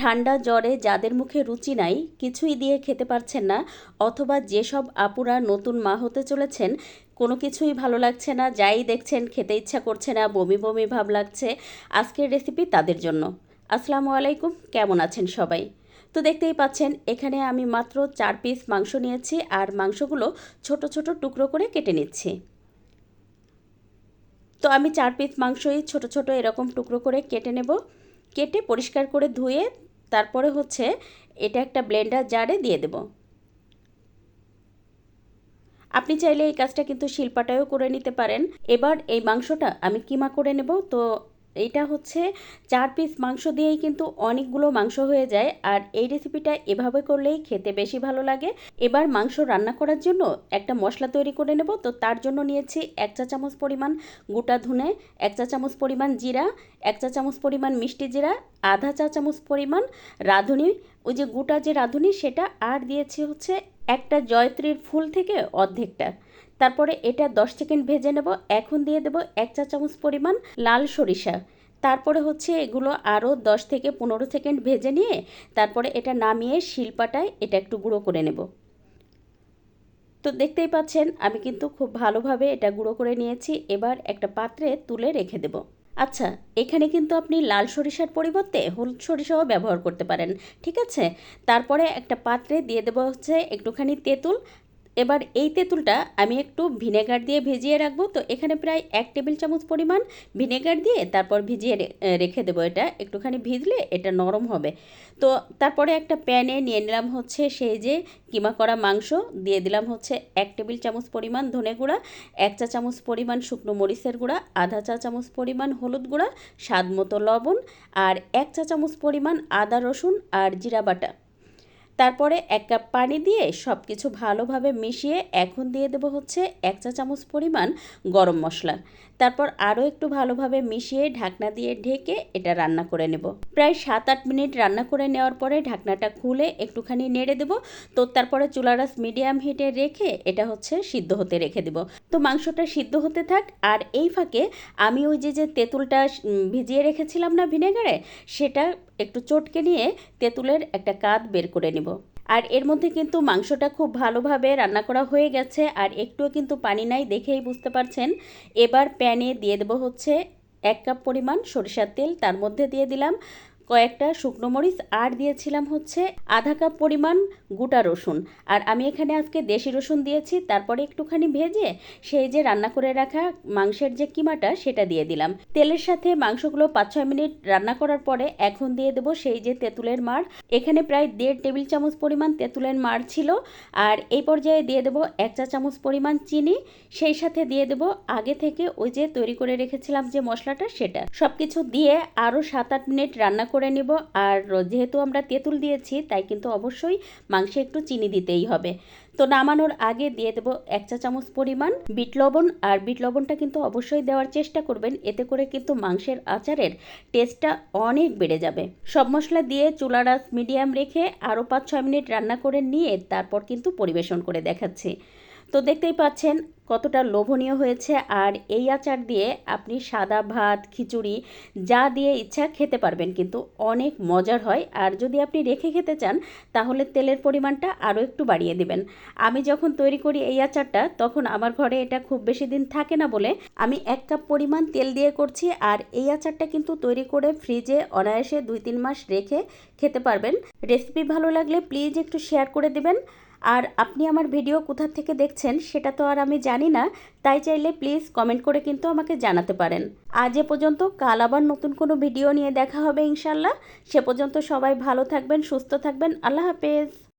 ঠান্ডা জ্বরে যাদের মুখে রুচি নাই, কিছুই দিয়ে খেতে পারছেন না, অথবা যেসব আপুরা নতুন মা হতে চলেছেন, কোনো কিছুই ভালো লাগছে না, যাই দেখছেন, খেতে ইচ্ছা করছে না, বমি বমি ভাব লাগছে, আজকের রেসিপি তাদের জন্য। আসসালামু আলাইকুম, কেমন আছেন সবাই? তো দেখতেই পাচ্ছেন, এখানে আমি মাত্র চার পিস মাংস নিয়েছি, আর মাংসগুলো ছোট ছোট টুকরো করে কেটে নিচ্ছি। তো আমি চার পিস মাংসই ছোট ছোট এরকম টুকরো করে কেটে নেব। কেটে পরিষ্কার করে ধুয়ে তারপরে হচ্ছে এটা একটা ব্লেন্ডার জারে দিয়ে দেব। আপনি চাইলে এই কাজটা কিন্তু শিল্পাটায়ও করে নিতে পারেন। এবার এই মাংসটা আমি কিমা করে নেব, তো এইটা হচ্ছে চার পিস মাংস দিয়েই কিন্তু অনেকগুলো মাংস হয়ে যায়। আর এই রেসিপিটা এভাবে করলেই খেতে বেশি ভালো লাগে। এবার মাংস রান্না করার জন্য একটা মশলা তৈরি করে নেব। তো তার জন্য নিয়েছি এক চা চামচ পরিমাণ গোটা ধুনে, এক চা চামচ পরিমাণ জিরা, এক চা চামচ পরিমাণ মিষ্টি জিরা, আধা চা চামচ পরিমাণ রাঁধুনি। ওই যে গোটা যে রাঁধুনি সেটা, আর দিয়েছি হচ্ছে একটা জয়ত্রীর ফুল থেকে অর্ধেকটা। তারপরে এটা দশ সেকেন্ড ভেজে নেব, এখন দিয়ে দেব এক চা চামচ পরিমাণ লাল সরিষা। তারপরে হচ্ছে এগুলো আরও দশ থেকে পনেরো সেকেন্ড ভেজে নিয়ে তারপরে এটা নামিয়ে শিলপাটায় এটা একটু গুঁড়ো করে নেব। তো দেখতেই পাচ্ছেন, আমি কিন্তু খুব ভালোভাবে এটা গুঁড়ো করে নিয়েছি, এবার একটা পাত্রে তুলে রেখে দেব। আচ্ছা এখানে কিন্তু আপনি লাল সরিষার পরিবর্তে হলুদ সরিষাও ব্যবহার করতে পারেন, ঠিক আছে? তারপরে একটা পাত্রে দিয়ে দেবো হচ্ছে একটুখানি তেঁতুল এবার এই তেঁতুলটা আমি একটু ভিনেগার দিয়ে ভিজিয়ে রাখব। তো এখানে প্রায় এক টেবিল চামচ পরিমাণ ভিনেগার দিয়ে তারপর ভিজিয়ে রেখে দেবো এটা। একটুখানি ভিজলে এটা নরম হবে। তো তারপরে একটা প্যানে নিয়ে নিলাম হচ্ছে সেই যে কিমা করা মাংস। দিয়ে দিলাম হচ্ছে এক টেবিল চামচ পরিমাণ ধনে গুঁড়া, এক চা চামচ পরিমাণ শুকনো মরিচের গুঁড়া, আধা চা চামচ পরিমাণ হলুদ গুঁড়া, স্বাদ মতো লবণ আর এক চা চামচ পরিমাণ আদা রসুন আর জিরা বাটা। তারপরে এক কাপ পানি দিয়ে সব কিছু ভালোভাবে মিশিয়ে এখন দিয়ে দেবো হচ্ছে এক চা চামচ পরিমাণ গরম মশলা। তারপর আরও একটু ভালোভাবে মিশিয়ে ঢাকনা দিয়ে ঢেকে এটা রান্না করে নেব। প্রায় সাত আট মিনিট রান্না করে নেওয়ার পরে ঢাকনাটা খুলে একটুখানি নেড়ে দেবো। তো তারপরে চুলারাস মিডিয়াম হিটে রেখে এটা হচ্ছে সিদ্ধ হতে রেখে দেব। তো মাংসটা সিদ্ধ হতে থাক আর এই ফাঁকে আমি ওই যে যে তেঁতুলটা ভিজিয়ে রেখেছিলাম না ভিনেগারে, সেটা একটু চটকে নিয়ে তেঁতুলের একটা কাদ বের করে নেব। আর এর মধ্যে কিন্তু মাংসটা খুব ভালোভাবে রান্না করা হয়ে গেছে, আর একটুও কিন্তু পানি নাই দেখেই বুঝতে পারছেন। এবার প্যানে দিয়ে দেবো হচ্ছে এক কাপ পরিমাণ সরিষার তেল, তার মধ্যে দিয়ে দিলাম কয়েকটা শুকনো মরিচ আর দিয়েছিলাম হচ্ছে আধা কাপ পরিমাণ গোটা রসুন। আর আমি এখানে আজকে দেশি রসুন দিয়েছি, তারপরে একটুখানি ভেজে সেই যে রান্না করে রাখা মাংসের যে কিমাটা সেটা দিয়ে দিলাম। তেলের সাথে মাংসগুলো পাঁচ ছয় মিনিট রান্না করার পরে এখন দিয়ে দেবো সেই যে তেঁতুলের মার এখানে প্রায় দেড় টেবিল চামচ পরিমাণ তেঁতুলের মার ছিল। আর এই পর্যায়ে দিয়ে দেবো এক চা চামচ পরিমাণ চিনি। সেই সাথে দিয়ে দেবো আগে থেকে ওই যে তৈরি করে রেখেছিলাম যে মশলাটা সেটা। সব কিছু দিয়ে আরও সাত আট মিনিট রান্না করে নেব। আর যেহেতু আমরা তেঁতুল দিয়েছি, তাই কিন্তু অবশ্যই মাংসে একটু চিনি দিতেই হবে। তো নামানোর আগে দিয়ে দেবো এক চা চামচ পরিমাণ বিট লবণ। আর বিট লবণটা কিন্তু অবশ্যই দেওয়ার চেষ্টা করবেন, এতে করে কিন্তু মাংসের আচারের টেস্টটা অনেক বেড়ে যাবে। সব মশলা দিয়ে চুলার মিডিয়াম রেখে আরও পাঁচ ছয় মিনিট রান্না করে নিয়ে তারপর কিন্তু পরিবেশন করে দেখাচ্ছি। তো দেখতেই পাচ্ছেন কতটা লোভনীয় হয়েছে আর এই আচার দিয়ে আপনি সাদা ভাত, খিচুড়ি, যা দিয়ে ইচ্ছা খেতে পারবেন, কিন্তু অনেক মজার হয়। আর যদি আপনি রেখে খেতে চান, তাহলে তেলের পরিমাণটা আরও একটু বাড়িয়ে দেবেন। আমি যখন তৈরি করি এই আচারটা, তখন আমার ঘরে এটা খুব বেশি দিন থাকে না বলে আমি এক কাপ পরিমাণ তেল দিয়ে করছি। আর এই আচারটা কিন্তু তৈরি করে ফ্রিজে অনায়াসে দুই তিন মাস রেখে খেতে পারবেন। রেসিপি ভালো লাগলে প্লিজ একটু শেয়ার করে দেবেন। আর আপনি আমার ভিডিও কোথা থেকে দেখছেন সেটা তো আর আমি জানি না, তাই চাইলে প্লিজ কমেন্ট করে কিন্তু আমাকে জানাতে পারেন। আজ এ পর্যন্ত, কাল আবার নতুন কোনো ভিডিও নিয়ে দেখা হবে ইনশাল্লাহ। সে পর্যন্ত সবাই ভালো থাকবেন, সুস্থ থাকবেন। আল্লাহ হাফেজ।